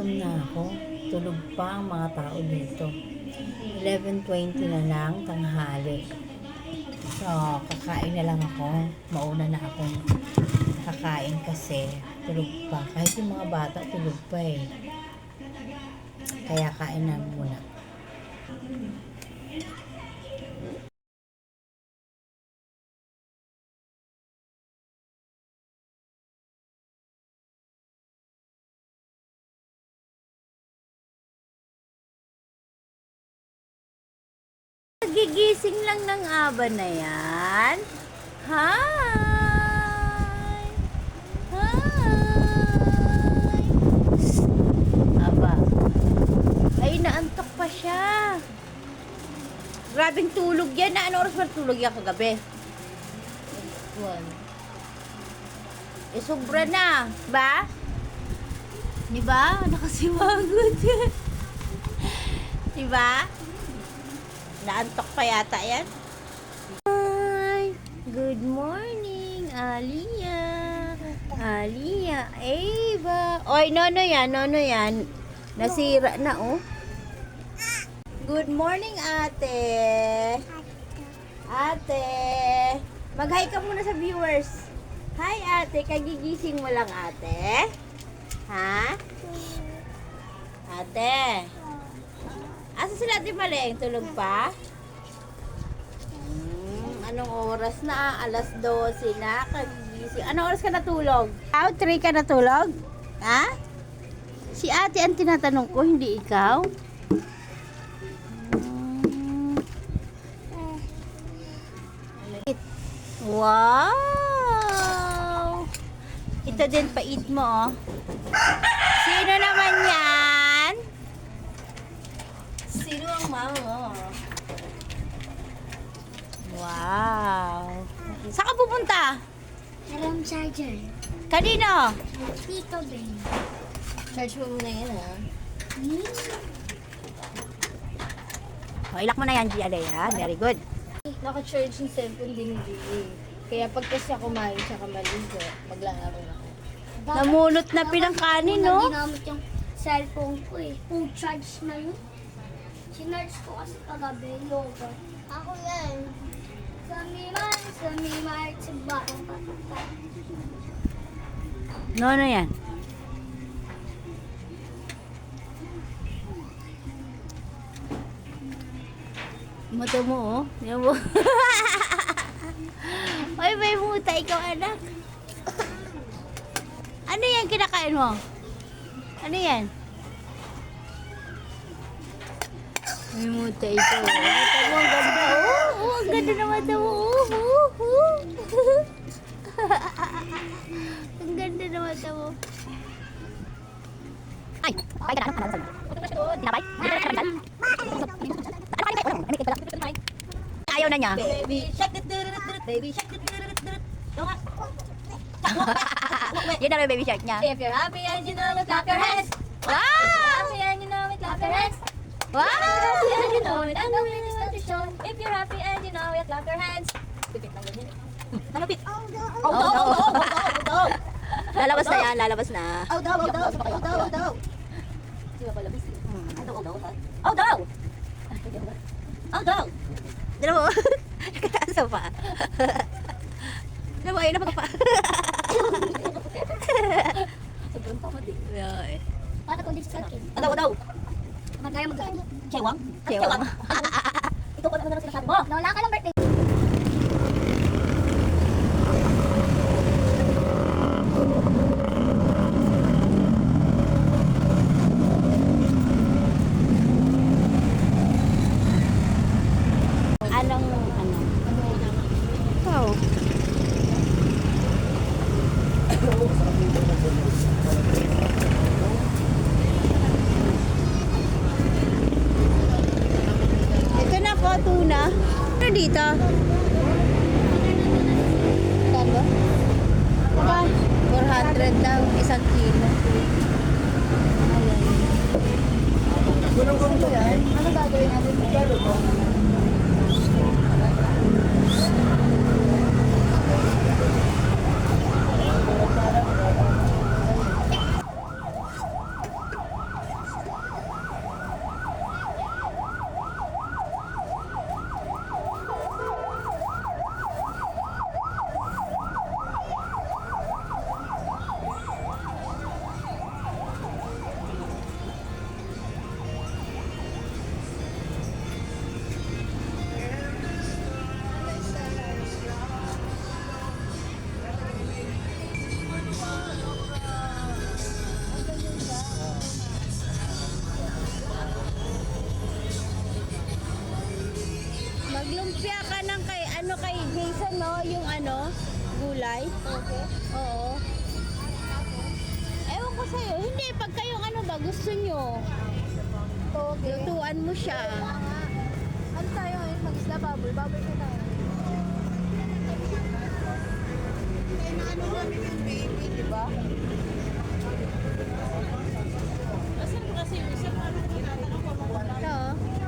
Nagutom na ako. Tulog pa ang mga tao dito. 11.20 na lang, tanghali. So, kakain na lang ako. Mauna na akong kakain kasi tulog pa. Kahit yung mga bata, tulog pa eh. Kaya kain na muna. Gigising lang ng aba na yan. Hi! Hi! Aba. Ay, naantok pa siya. Grabing tulog yan. Na, ano oras ba tulog yan kagabi? One. Eh, sobra na. Ba? Di ba? Nakasiwagot yan. Di ba? Naantok pa yata yan. Hi! Good morning, Alia. Alia, Eva. Oy, nono yan, nono yan. Nasira na, oh. Good morning, ate. Ate. Mag-hi ka muna sa viewers. Hi, ate. Kagigising mo lang, ate. Ha? Ate. Asa sila Ate Maleng? Tulog pa? Hmm, anong oras na? Alas 12 na. Kagising. Anong oras ka natulog? Out, 3 ka natulog? Ha? Si ate ang tinatanong ko, hindi ikaw? Hmm. Wow! Ito din, pait mo, oh. Sino naman yan? Sino ang mama mo? Wow! Saan ka pupunta? Alam charger. Kanino? Tito Ben. Charge mo muna yan, ha? Hmm? O, ilak mo na yan, Gia ha? Very good. Naka-charge yung cellphone din eh. Kaya pag kasi ako kumain tsaka maligo, maglalaro na ako. Namulot na pinangkanin, no? Hindi ginamit yung cellphone ko eh. Full charge na yun. Sinarge ko kasi kagabi, yoga. Ako yan. Sa Mimar, sa Mimar, sa Bakong Patupad. No, no yan. Mata mo, oh. Yan mo. Ay, may muta ikaw, anak. Ano yan kinakain mo? Ano yan? May muta ito. Mata mo, ang ganda. Oh, oh ang ganda na mata mo. Oh, oh, oh. ang ganda na mata mo. Ay, ay ka na. Ano sabi? Tinapay? Ayaw na niya. Baby shark, baby shark. Yun na yung baby shark niya. If you're happy and you know it, clap your hands. Wow! Happy and you know it, clap your hands. Wow! Happy and you know it, and the wind is show. If you're happy and you know it, clap your hands. Pipit lang ganyan. Nalapit. Oh, no, oh, no, oh, no, oh, no. Lalabas na yan, lalabas na. Oh, no, oh, no, oh, no, oh, no. Di ba pala busy? Oh, no, oh, no, ha? Oh, no. Oh, no. Diyan mo. Kataas pa. Diyan mo, ayun na pa. Sobrang tamad eh. Ay. Para kung di sa akin. Oh, no, oh, no. Magkaya magkaya. Chewang? Chewang. Ito ko na sinasabi mo. Nawala ka ng birthday. Anong, ano? Ikaw. Ito na po, tuna. Ano dito? Kano? Ba? 400 daw, isang kilo. Ayan. Ano gagawin natin? gulay? Pag kayong ano ba, gusto nyo. Okay. Lutuan mo siya. Ano tayo ngayon? Mag-isla bubble. Bubble na tayo. Ano namin yung baby, di ba? Ito.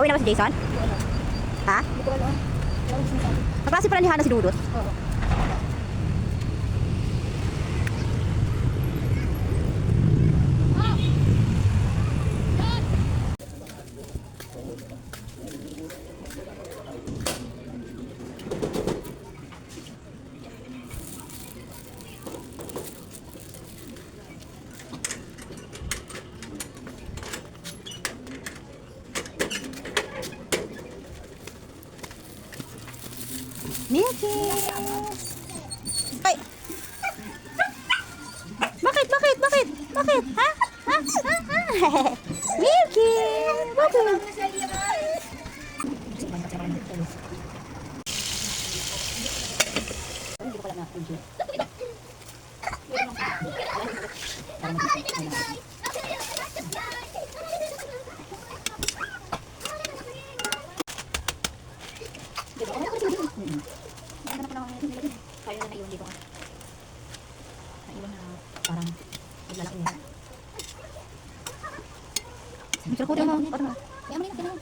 Uwi na ba si Jason? Ha? Kaklase pala ni Hana si Dudut? Milky! Ay! Bakit? Bakit? Bakit? Bakit? Ha? Ha? Ha? Ha? Bakit? Kaya na naiwan dito. Naiwan na parang naglalaki na. Picture ko din mo. Parang kaya mo na yun.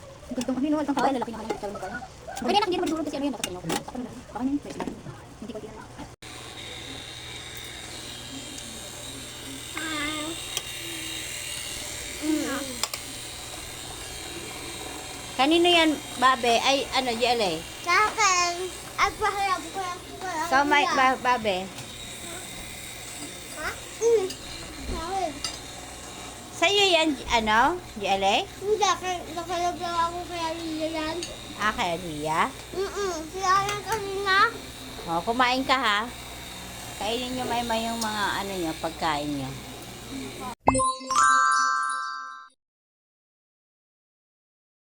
No. Altang kawai lalaki na kami. Picture mo kaya. Pwede na hindi naman duro kasi ano yan. Dapat ko. Baka yun. Pwede na. Hindi ko tinanong. Kanino yan, babe? Ay, ano, Jelle? Sa akin, at paharap ko lang lang. Ikaw, may, ba, babe? Ha? Mm. Sa akin. Sa'yo yan, ano, Jelle? Hindi, kaya nakalab lang ako kaya yan. Ah, kay Ria? Mm-mm. Sila yan kanina. O, kumain ka ha. Kainin nyo may may yung mga ano nyo, pagkain nyo.